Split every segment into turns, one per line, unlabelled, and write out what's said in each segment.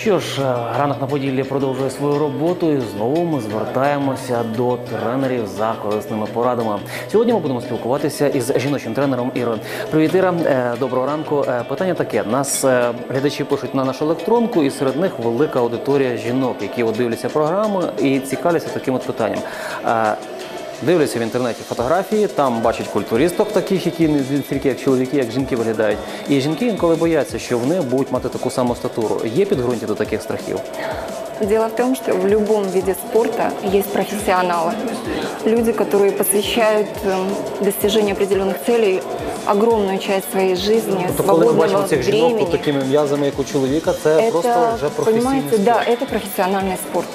що ж, е, ранок на поділлі продовжує свою роботу, і знову ми звертаємося до тренерів за корисними порадами. Сьогодні ми будемо спілкуватися із жіночим тренером Ірою. Привіт, Іра. Е, Доброго ранку. Е, Питання таке: нас глядачі пишуть на нашу електронку, і серед них велика аудиторія жінок, які от дивляться програму і цікавляться таким от питанням. Е, Дивляться в інтернеті фотографії, там бачать культуристок таких, які не стільки як чоловіки, як жінки виглядають. І жінки інколи бояться, що вони будуть мати таку саму статуру. Є підґрунтя до таких страхів.
Дело в том, что в любом виде спорта есть профессионалы. Люди, которые посвящают эм, достижению определенных целей огромную часть своей жизни,
Тобто, коли ми
свободного
бачимо цих жінок
времени.
з такими м'язами, як у чоловіка, це просто вже
Это,
професійний
понимаете,
спорт.
да, это профессиональный спорт.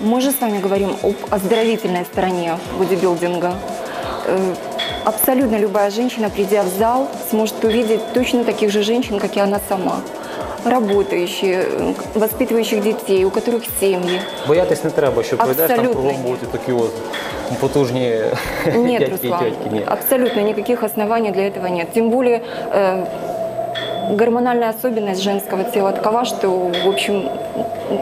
Мы же с вами говорим об оздоровительной стороне бодибилдинга. Э, Абсолютно любая женщина, придя в зал, сможет увидеть точно таких же женщин, как и она сама. Работающие, э, воспитывающих детей, у которых семьи.
Боятись не треба, що пройдеш там
Абсолютно
кругом
ні.
будуть такі от потужні
Нет,
дядьки і
Руслан,
тьотки. Ні.
абсолютно никаких оснований для этого нет. Тем более э, гормональная особенность женского тела такова, что, в общем,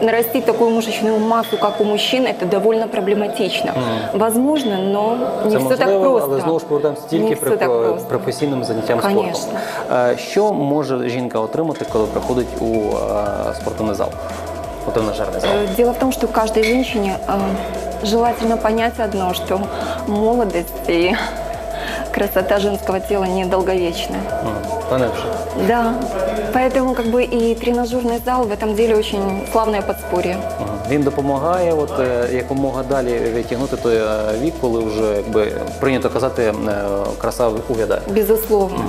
нарастить такую мышечную массу, как у мужчин, это довольно проблематично. Возможно, но не
Це
все так
можливо,
просто.
але знову ж повертаємося тільки
не
при
все так просто.
професійним заняттям
Конечно.
спортом. Е, Що може жінка отримати, коли приходить у е, спортивний зал? У тренажерний зал?
Э, Дело в том, что каждой женщине э, желательно понять одно, что молодость и красота женского тела недолговечная.
Мгм. Понятно.
Да, поэтому как бы и тренажерный зал в этом деле очень славное подспорье.
Ага. Він допомагає от, е, якомога далі відтягнути той е, вік, коли вже якби прийнято казати, е, краса увядає.
Безусловно.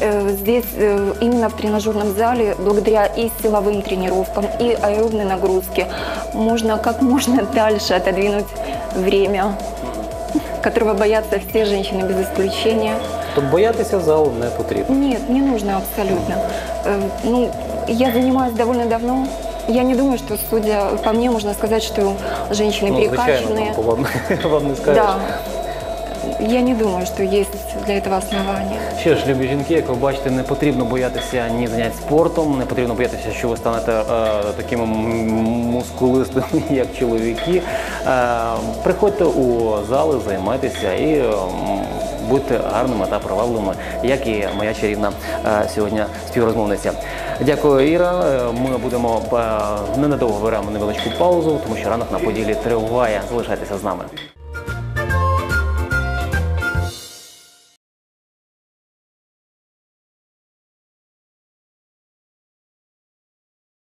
Э, Здесь э, именно в тренажерном зале, благодаря и силовым тренировкам, и аэробной нагрузке, можно как можно дальше отодвинуть время, которого боятся все женщины без исключения.
Тобто боятися залу не потрібно.
Нет, не нужно абсолютно. Э, Ну, я занимаюсь довольно давно. Я не думаю, что, судя по мне, можно сказать, что женщины
Ну, звичайно,
перекачанные.
вам, вам не скажеш.
Да. Я не думаю, что есть для этого основания.
Що ж, любі жінки, як ви бачите, не потрібно боятися ні занять спортом, не потрібно боятися, що ви станете е, такими мускулистими, як чоловіки. Е, приходьте у зали, займайтеся і е, будьте гарними та привабливими, як і моя чарівна е, сьогодні співрозмовниця. Дякую, Іра. Е, Ми будемо е, ненадовго беремо невеличку паузу, тому що ранок на поділі триває. Залишайтеся з нами.